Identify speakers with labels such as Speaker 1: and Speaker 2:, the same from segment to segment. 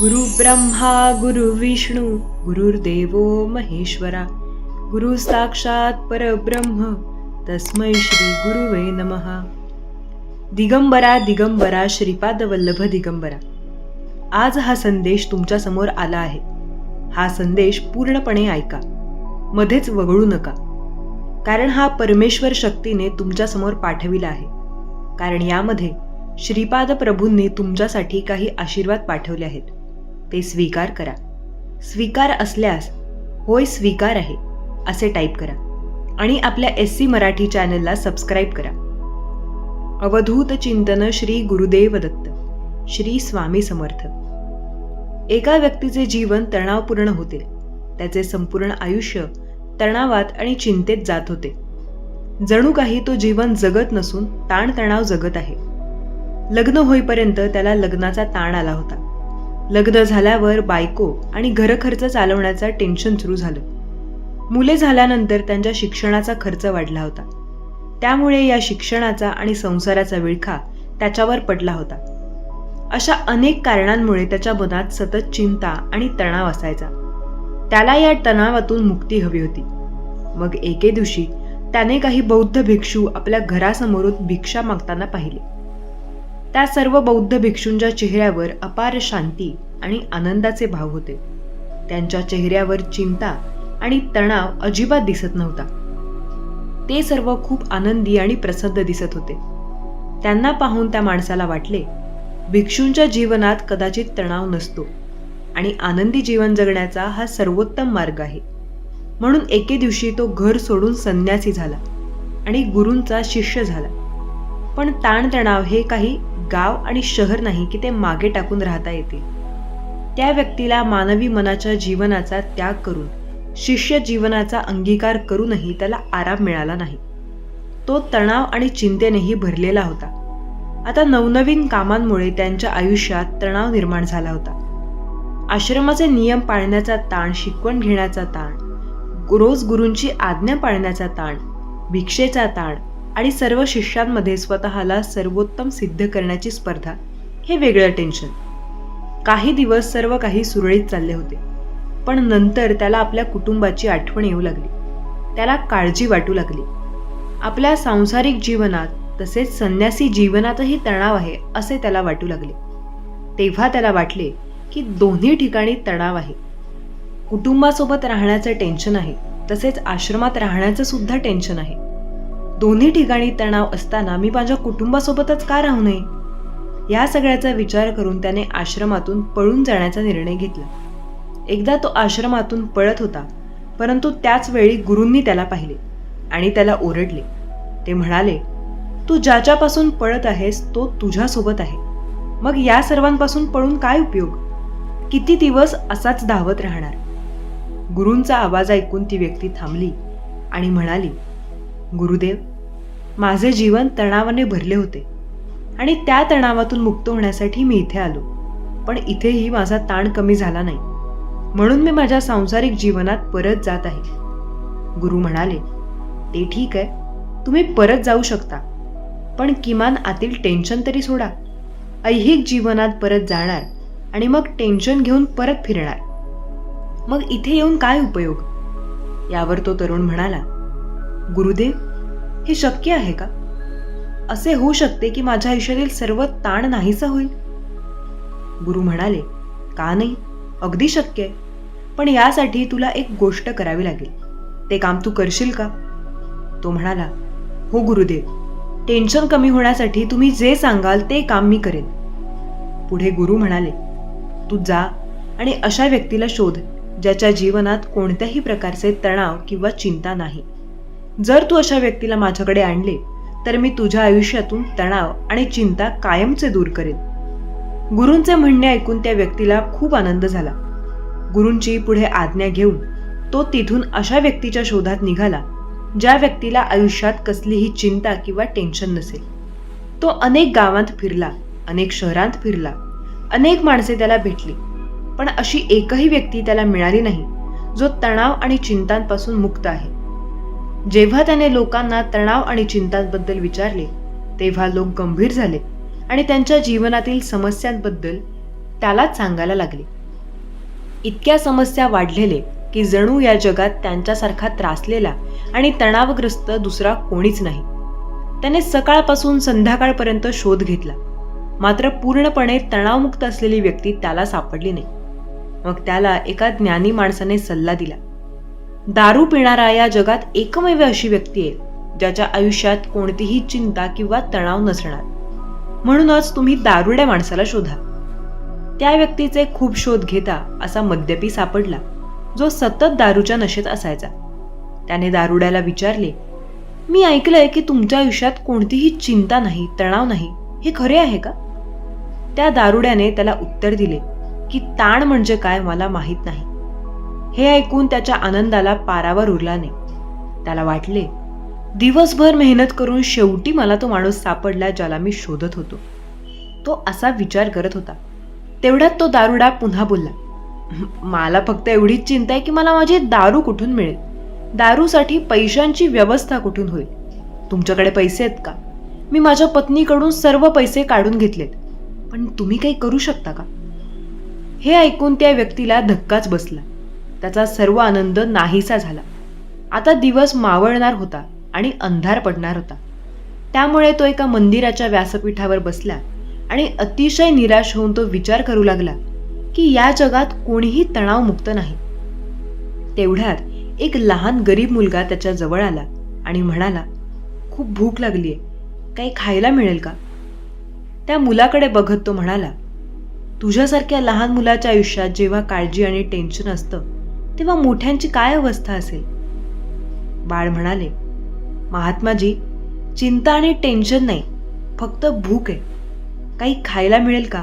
Speaker 1: गुरु ब्रह्मा गुरु विष्णू गुरुर्देवो महेश्वरा गुरु साक्षात परब्रह्म तस्मै श्री गुरुवे नमः. दिगंबरा दिगंबरा श्रीपाद वल्लभ दिगंबरा. आज हा संदेश तुमच्यासमोर आला आहे. हा संदेश पूर्णपणे ऐका. मध्येच वगळू नका. कारण हा परमेश्वर शक्तीने तुमच्यासमोर पाठविला आहे. कारण यामध्ये श्रीपाद प्रभूंनी तुमच्यासाठी काही आशीर्वाद पाठवले आहेत. ते स्वीकार करा. स्वीकार असल्यास होय स्वीकार आहे असे टाईप करा. आणि आपल्या एस सी मराठी चॅनलला सबस्क्राईब करा. अवधूत चिंतन श्री गुरुदेव दत्त श्री स्वामी समर्थ. एका व्यक्तीचे जीवन तणावपूर्ण होते. त्याचे संपूर्ण आयुष्य तणावात आणि चिंतेत जात होते. जणू काही तो जीवन जगत नसून ताणतणाव जगत आहे. लग्न होईपर्यंत त्याला लग्नाचा ताण आला होता. लग्न झाल्यावर बायको आणि घरखर्च चालवण्याचं टेन्शन सुरू झालं. मुले झाल्यानंतर त्यांच्या शिक्षणाचा खर्च वाढला होता. त्यामुळे या शिक्षणाचा आणि संसाराचा विळखा त्याच्यावर पडला होता. अशा अनेक कारणांमुळे त्याच्या मनात सतत चिंता आणि तणाव असायचा. त्याला या तणावातून मुक्ती हवी होती. मग एके दिवशी त्याने काही बौद्ध भिक्षू आपल्या घरासमोरून भिक्षा मागताना पाहिले. त्या सर्व बौद्ध भिक्षूंच्या चेहऱ्यावर अपार शांती आणि आनंदाचे भाव होते. त्यांच्या चेहऱ्यावर चिंता आणि तणाव अजिबात दिसत नव्हता. ते सर्व खूप आनंदी आणि प्रसन्न दिसत होते. त्यांना पाहून त्या माणसाला वाटले भिक्षूंच्या जीवनात कदाचित तणाव नसतो आणि आनंदी जीवन जगण्याचा हा सर्वोत्तम मार्ग आहे. म्हणून एके दिवशी तो घर सोडून संन्यासी झाला आणि गुरूंचा शिष्य झाला. पण ताणतणाव हे काही गाव आणि शहर नाही की ते मागे टाकून राहता येते त्या व्यक्तीला मानवी मनाच्या जीवनाचा त्याग करून शिष्य जीवनाचा अंगीकार करूनही त्याला आराम मिळाला नाही. तो तणाव आणि चिंतेनेही भरलेला होता. आता नवनवीन कामांमुळे त्यांच्या आयुष्यात तणाव निर्माण झाला होता. आश्रमाचे नियम पाळण्याचा ताण शिकवण घेण्याचा ताण रोज गुरूंची आज्ञा पाळण्याचा ताण भिक्षेचा ताण आणि सर्व शिष्यांमध्ये स्वतःला सर्वोत्तम सिद्ध करण्याची स्पर्धा. हे वेगळं टेन्शन काही दिवस सर्व काही सुरळीत चालले होते. पण नंतर त्याला आपल्या कुटुंबाची आठवण येऊ लागली. त्याला काळजी वाटू लागली. आपल्या सांसारिक जीवनात तसेच संन्यासी जीवनातही तणाव आहे असे त्याला वाटू लागले. तेव्हा त्याला वाटले की दोन्ही ठिकाणी तणाव आहे. कुटुंबासोबत राहण्याचं टेन्शन आहे तसेच आश्रमात राहण्याचं सुद्धा टेन्शन आहे. दोन्ही ठिकाणी तणाव असताना मी माझ्या कुटुंबासोबतच का राहू नये? या सगळ्याचा विचार करून त्याने आश्रमातून पळून जाण्याचा निर्णय घेतला. एकदा तो आश्रमातून पळत होता परंतु त्याच वेळी गुरूंनी त्याला पाहिले आणि त्याला ओरडले. ते म्हणाले तू ज्याच्यापासून पळत आहेस तो तुझ्यासोबत आहे. मग या सर्वांपासून पळून काय उपयोग? किती दिवस असाच धावत राहणार? गुरूंचा आवाज ऐकून ती व्यक्ती थांबली आणि म्हणाली गुरुदेव माझे जीवन तणावाने भरले होते. आणि त्या तणावातून मुक्त होण्यासाठी मी इथे आलो. पण इथेही माझा ताण कमी झाला नाही. म्हणून मी माझ्या सांसारिक जीवनात परत जात आहे. गुरु म्हणाले ते ठीक आहे. तुम्ही परत जाऊ शकता. पण किमान आतील टेन्शन तरी सोडा. ऐहिक जीवनात परत जाणार आणि मग टेन्शन घेऊन परत फिरणार. मग इथे येऊन काय उपयोग? यावर तो तरुण म्हणाला गुरुदेव हे शक्य आहे का? असे होऊ शकते की माझ्या आयुष्यातील सर्व ताण नाहीसा होईल. गुरु म्हणाले का नाही? अगदी शक्य आहे. पण यासाठी तुला एक गोष्ट करावी लागेल. ते काम तू करशील का? तो म्हणाला हो गुरुदेव. टेन्शन कमी होण्यासाठी तुम्ही जे सांगाल ते काम मी करेन. पुढे गुरु म्हणाले तू जा आणि अशा व्यक्तीला शोध ज्याच्या जीवनात कोणत्याही प्रकारचे तणाव किंवा चिंता नाही. जर तू अशा व्यक्तीला माझ्याकडे आणले तर मी तुझ्या आयुष्यातून तणाव आणि चिंता कायमचे दूर करेन. गुरूंचे म्हणणे ऐकून त्या व्यक्तीला खूप आनंद झाला. गुरूंची पुढे आज्ञा घेऊन तो तिथून अशा व्यक्तीच्या शोधात निघाला ज्या व्यक्तीला आयुष्यात कसलीही चिंता किंवा टेन्शन नसेल. तो अनेक गावांत फिरला अनेक शहरांत फिरला अनेक माणसे त्याला भेटली पण अशी एकही व्यक्ती त्याला मिळाली नाही जो तणाव आणि चिंतांपासून मुक्त आहे. जेव्हा त्याने लोकांना तणाव आणि चिंतांबद्दल विचारले तेव्हा लोक गंभीर झाले आणि त्यांच्या जीवनातील समस्यांबद्दल त्यालाच सांगायला लागले. इतक्या समस्या वाढलेले की जणू या जगात त्यांच्यासारखा त्रासलेला आणि तणावग्रस्त दुसरा कोणीच नाही. त्याने सकाळपासून संध्याकाळपर्यंत शोध घेतला. मात्र पूर्णपणे तणावमुक्त असलेली व्यक्ती त्याला सापडली नाही. मग त्याला एका ज्ञानी माणसाने सल्ला दिला. दारू पिणारा या जगात एकमेव अशी व्यक्ती आहे ज्याच्या आयुष्यात कोणतीही चिंता किंवा तणाव नसणार. म्हणूनच तुम्ही दारुड्या माणसाला शोधा. त्या व्यक्तीचे खूप शोध घेता असा मद्यपी सापडला जो सतत दारूच्या नशेत असायचा. त्याने दारुड्याला विचारले मी ऐकलंय की तुमच्या आयुष्यात कोणतीही चिंता नाही तणाव नाही हे खरे आहे का? त्या दारुड्याने त्याला उत्तर दिले की ताण म्हणजे काय मला माहीत नाही. हे ऐकून त्याच्या आनंदाला पारावर उरला नाही. त्याला वाटले दिवसभर मेहनत करून शेवटी मला तो माणूस सापडला ज्याला मी शोधत होतो. तो असा विचार करत होता. तेवढ्यात तो दारुडा पुन्हा बोलला मला फक्त एवढीच चिंता आहे की मला माझी दारू कुठून मिळेल? दारूसाठी पैशांची व्यवस्था कुठून होईल? तुमच्याकडे पैसे आहेत का? मी माझ्या पत्नीकडून सर्व पैसे काढून घेतलेत. पण तुम्ही काही करू शकता का? हे ऐकून त्या व्यक्तीला धक्काच बसला. त्याचा सर्व आनंद नाहीसा झाला. आता दिवस मावळणार होता आणि अंधार पडणार होता. त्यामुळे तो एका मंदिराच्या व्यासपीठावर बसला आणि अतिशय निराश होऊन तो विचार करू लागला की या जगात कोणीही तणावमुक्त नाही. तेवढ्यात एक लहान गरीब मुलगा त्याच्याजवळ आला आणि म्हणाला खूप भूक लागली आहे काही खायला मिळेल का? त्या मुलाकडे बघत तो म्हणाला तुझ्यासारख्या लहान मुलाच्या आयुष्यात जेव्हा काळजी आणि टेन्शन असतं तेव्हा मोठ्यांची काय अवस्था असेल? बाळ म्हणाले महात्माजी चिंता आणि टेन्शन नाही फक्त भूक आहे. काही खायला मिळेल का?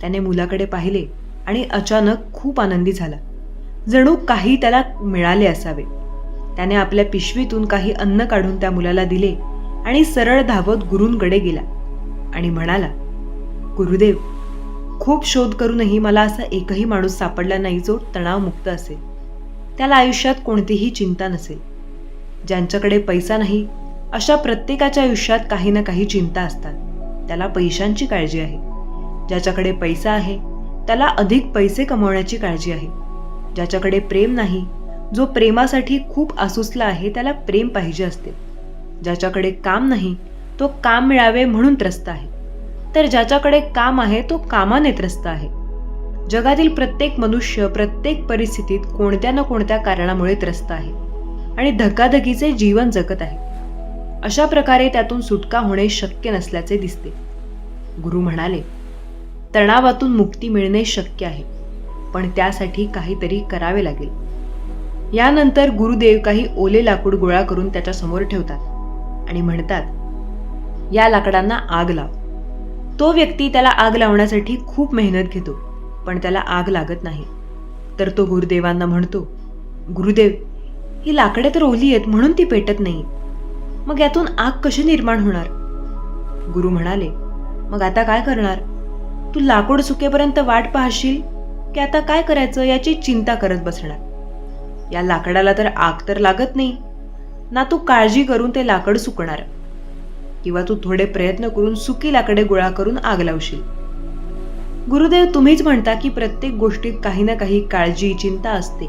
Speaker 1: त्याने मुलाकडे पाहिले आणि अचानक खूप आनंदी झाला. जणू काही त्याला मिळाले असावे. त्याने आपल्या पिशवीतून काही अन्न काढून त्या मुलाला दिले आणि सरळ धावत गुरूंकडे गेला आणि म्हणाला गुरुदेव खूप शोध करूनही मला असा एकही माणूस सापडला नाही जो तणावमुक्त असेल. त्याला आयुष्यात कोणतीही चिंता नसेल. ज्यांच्याकडे पैसा नाही अशा प्रत्येकाच्या आयुष्यात काही ना काही चिंता असतात. त्याला पैशांची काळजी आहे. ज्याच्याकडे पैसा आहे त्याला अधिक पैसे कमवण्याची काळजी आहे. ज्याच्याकडे प्रेम नाही जो प्रेमासाठी खूप आसुसला आहे त्याला प्रेम पाहिजे असते. ज्याच्याकडे काम नाही तो काम मिळावे म्हणून त्रस्त आहे. तर ज्याच्याकडे काम आहे तो कामाने त्रस्त आहे. जगातील प्रत्येक मनुष्य प्रत्येक परिस्थितीत कोणत्या ना कोणत्या कारणामुळे त्रस्त आहे आणि धकाधकीचे जीवन जगत आहे. अशा प्रकारे त्यातून सुटका होणे शक्य नसल्याचे दिसते. गुरु म्हणाले तणावातून मुक्ती मिळणे शक्य आहे पण त्यासाठी काहीतरी करावे लागेल. यानंतर गुरुदेव काही ओले लाकूड गोळा करून त्याच्यासमोर ठेवतात आणि म्हणतात या लाकडांना आग लाव. तो व्यक्ती त्याला आग लावण्यासाठी खूप मेहनत घेतो पण त्याला आग लागत नाही. तर तो गुरुदेवांना म्हणतो गुरुदेव ही लाकडे तर ओली आहेत म्हणून ती पेटत नाही. मग यातून आग कशी निर्माण होणार? गुरु म्हणाले मग आता काय करणार? तू लाकूड सुकेपर्यंत वाट पाहशील की आता काय करायचं याची चिंता करत बसणार? या लाकडाला तर आग तर लागत नाही. ना तू काळजी करून ते लाकड सुकणार. किंवा तू थोडे प्रयत्न करून सुकी लाकडे गोळा करून आग लावशील. गुरुदेव तुम्हीच म्हणता की प्रत्येक गोष्टीत काही ना काही काळजी चिंता असते.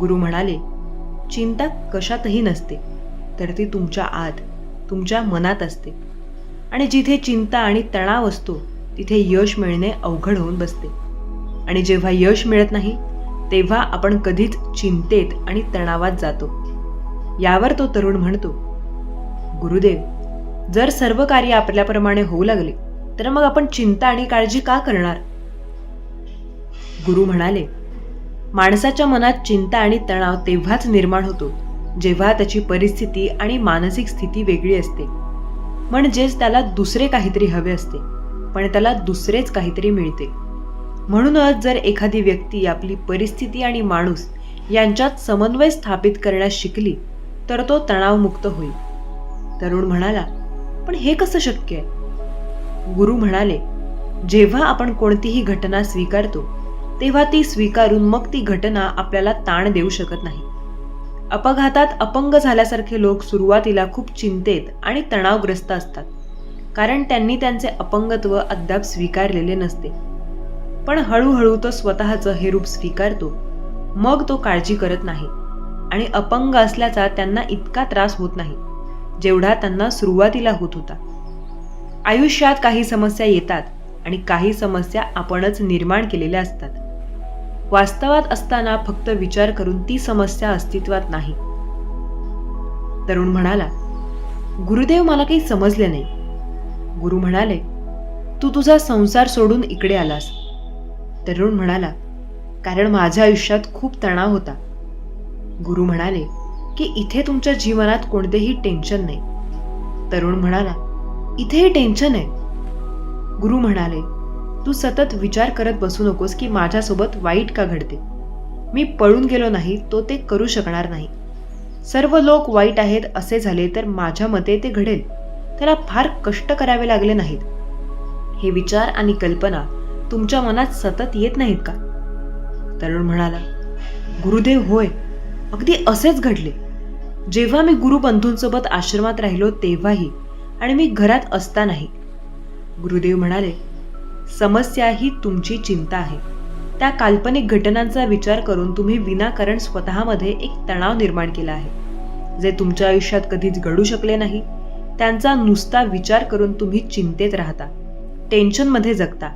Speaker 1: गुरु म्हणाले चिंता कशातही नसते तर ती तुमच्या आत तुमच्या मनात असते. आणि जिथे चिंता आणि तणाव असतो तिथे यश मिळणे अवघड होऊन बसते. आणि जेव्हा यश मिळत नाही तेव्हा आपण कधीच चिंतेत आणि तणावात जातो. यावर तो तरुण म्हणतो गुरुदेव जर सर्व कार्य आपल्याप्रमाणे होऊ लागले तर मग आपण चिंता आणि काळजी का करणार? गुरु म्हणाले माणसाच्या मनात चिंता आणि तणाव तेव्हाच निर्माण होतो जेव्हा त्याची परिस्थिती आणि मानसिक स्थिती वेगळी असते. म्हणजेच त्याला दुसरे काहीतरी हवे असते पण त्याला दुसरेच काहीतरी मिळते. म्हणूनच जर एखादी व्यक्ती आपली परिस्थिती आणि माणूस यांच्यात समन्वय स्थापित करण्यास शिकली तर तो तणावमुक्त होईल. तरुण म्हणाला पण हे कसं शक्य आहे? गुरु म्हणाले जेव्हा आपण कोणतीही घटना स्वीकारतो तेव्हा ती स्वीकारून मग ती घटना आपल्याला ताण देऊ शकत नाही. अपघातात अपंग झाल्यासारखे लोक सुरुवातीला खूप चिंतेत आणि तणावग्रस्त असतात कारण त्यांनी त्यांचे अपंगत्व अद्याप स्वीकारलेले नसते. पण हळूहळू तो स्वतःचं हे रूप स्वीकारतो मग तो काळजी करत नाही आणि अपंग असल्याचा त्यांना इतका त्रास होत नाही. जेवढा त्यांना सुरुवातीला होत होता. आयुष्यात काही समस्या येतात आणि काही समस्या आपणच निर्माण केलेल्या असतात. वास्तवात असताना फक्त विचार करून ती समस्या अस्तित्वात नाही. तरुण म्हणाला गुरुदेव मला काही समजले नाही. गुरु म्हणाले तू तुझा संसार सोडून इकडे आलास. तरुण म्हणाला कारण माझ्या आयुष्यात खूप तणाव होता. गुरु म्हणाले की इथे तुमच्या जीवनात कोणतेही टेन्शन नाही. तरुण म्हणाला इथेही टेन्शन आहे. गुरु म्हणाले तू सतत विचार करत बसू नकोस की माझ्यासोबत वाईट का घडते. मी पळून गेलो नाही तो ते करू शकणार नाही. सर्व लोक वाईट आहेत असे झाले तर माझ्या मते ते घडेल. त्याला फार कष्ट करावे लागले नाहीत. हे विचार आणि कल्पना तुमच्या मनात सतत येत नाहीत का? तरुण म्हणाला गुरुदेव होय. अगदी असेच घडले. जेव्हा मी गुरुबंधूंसोबत आश्रमात राहिलो तेव्हाही आणि मी घरात असतानाही गुरुदेव म्हणाले समस्या ही तुमची चिंता आहे. त्या काल्पनिक घटनांचा विचार करून तुम्ही विनाकारण स्वतःमध्ये एक तणाव निर्माण केला आहे. जे तुमच्या आयुष्यात कधीच घडू शकले नाही त्यांचा नुसता विचार करून तुम्ही चिंतेत राहता टेन्शनमध्ये जगता.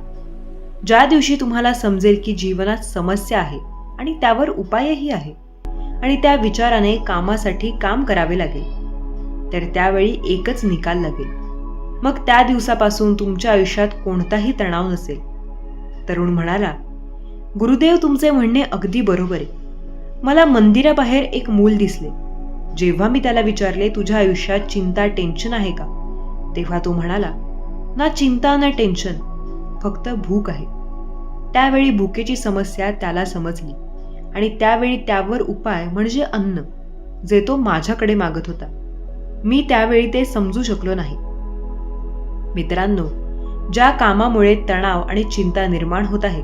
Speaker 1: ज्या दिवशी तुम्हाला समजेल की जीवनात समस्या आहे आणि त्यावर उपायही आहे आणि त्या विचाराने कामासाठी काम करावे लागेल. तर त्यावेळी एकच निकाल लागेल. मग त्या दिवसापासून तुमच्या आयुष्यात कोणताही तणाव नसेल. तरुण म्हणाला गुरुदेव तुमचे म्हणणे अगदी बरोबर आहे. मला मंदिराबाहेर एक मूल दिसले. जेव्हा मी त्याला विचारले तुझ्या आयुष्यात चिंता टेन्शन आहे का? तेव्हा तो म्हणाला ना चिंता ना टेन्शन. फक्त भूक आहे. त्यावेळी भुकेची समस्या त्याला समजली. आणि त्यावेळी त्यावर उपाय म्हणजे अन्न जे तो माझ्याकडे मागत होता. मी त्यावेळी ते समजू शकलो नाही. मित्रांनो ज्या कामामुळे तणाव आणि चिंता निर्माण होत आहे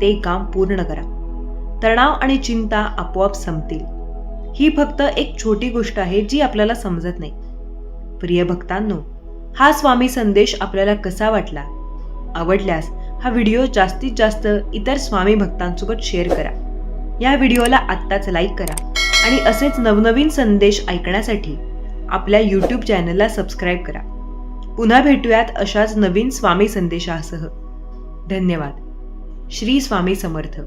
Speaker 1: ते काम पूर्ण करा. तणाव आणि चिंता आपोआप संपतील. ही फक्त एक छोटी गोष्ट आहे जी आपल्याला समजत नाही. प्रिय भक्तांनो हा स्वामी संदेश आपल्याला कसा वाटला? आवडल्यास हा व्हिडिओ जास्तीत जास्त इतर स्वामी भक्तांसोबत शेअर करा. या व्हिडिओला आत्ताच लाईक करा आणि असेच नवनवीन संदेश ऐकण्यासाठी आपल्या यूट्यूब चॅनलला सबस्क्राईब करा. पुन्हा भेटूयात अशाच नवीन स्वामी संदेशासह. धन्यवाद. श्री स्वामी समर्थ.